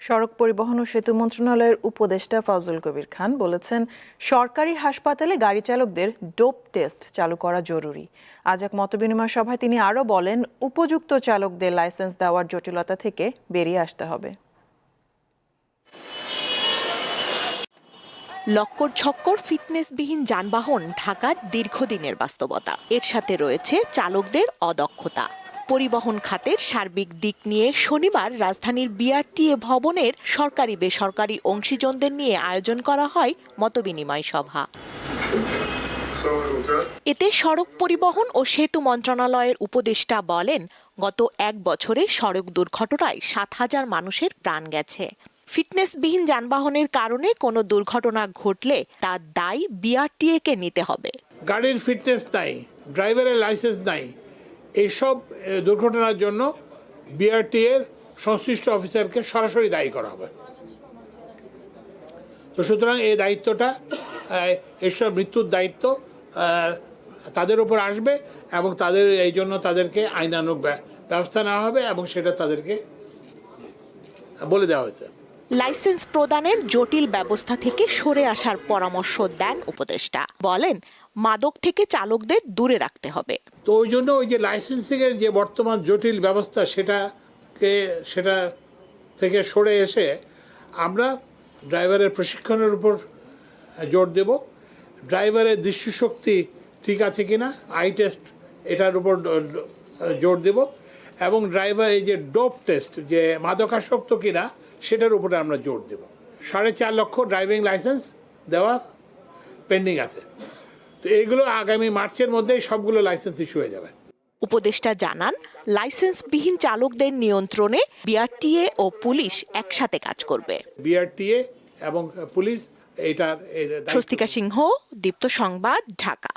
সড়ক পরিবহন ও সেতু মন্ত্রণালয়ের উপদেষ্টা ফজল কবির খান বলেছেন, সরকারি হাসপাতালে গাড়ি চালকদের ডোপ টেস্ট চালু করা জরুরি। আজ এক মতবিনিময় সভায় তিনি আরও বলেন, উপযুক্ত চালকদের লাইসেন্স দেওয়ার জটিলতা থেকে বেরিয়ে আসতে হবে। লক্কর ছক্কর ফিটনেসবিহীন যানবাহন ঢাকার দীর্ঘদিনের বাস্তবতা। এর সাথে রয়েছে চালকদের অদক্ষতা। পরিবহন খাতের সার্বিক দিক নিয়ে শনিবার রাজধানীর বিআরটিএ ভবনের সরকারি বেসরকারি অংশীজনদের নিয়ে আয়োজন করা হয় মতবিনিময় সভা। এতে সড়ক পরিবহন ও সেতু মন্ত্রণালয়ের উপদেষ্টা বলেন, গত এক বছরে সড়ক দুর্ঘটনায় সাত হাজার মানুষের প্রাণ গেছে। ফিটনেসবিহীন যানবাহনের কারণে কোনো দুর্ঘটনা ঘটলে তার দায় বিআরটিএ কে নিতে হবে। গাড়ির ফিটনেস নাই, ড্রাইভারের লাইসেন্স নাই এইসব দুর্ঘটনার জন্য বিআরটি এর সংশ্লিষ্ট অফিসারকে সরাসরি দায়ী করা হবে। তো সুতরাং এই দায়িত্বটা এসব মৃত্যুর দায়িত্ব তাদের উপর আসবে এবং তাদের, এই জন্য তাদেরকে আইনানুক ব্য- ব্যবস্থা নেওয়া হবে এবং সেটা তাদেরকে বলে দেওয়া হয়েছে। লাইসেন্স প্রদানের জটিল ব্যবস্থা থেকে সরে আসার পরামর্শ দেন উপদেষ্টা। বলেন, মাদক থেকে চালকদের দূরে রাখতে হবে। তো ওই জন্য ওই যে লাইসেন্সিংয়ের যে বর্তমান জটিল ব্যবস্থা সেটাকে, সেটা থেকে সরে এসে আমরা ড্রাইভারের প্রশিক্ষণের উপর জোর দেব। ড্রাইভারের দৃষ্টিশক্তি ঠিক আছে কি না আই টেস্ট এটার উপর জোর দেব। এবং ড্রাইভার এই যে ডোপ টেস্ট, যে মাদকাসক্ত কিনা, সেটার উপরে আমরা জোর দেব। সাড়ে চার লক্ষ ড্রাইভিং লাইসেন্স দেওয়া পেন্ডিং আছে। তো এইগুলো আগামী মার্চের মধ্যে সবগুলো লাইসেন্স ইস্যু হয়ে যাবে। উপদেষ্টা জানান লাইসেন্সবিহীন চালকদের নিয়ন্ত্রণে বিআরটিএ ও পুলিশ একসাথে কাজ করবে। বিআরটিএ এবং পুলিশ এটার স্বস্তিকা সিংহ দীপ্ত সংবাদ ঢাকা।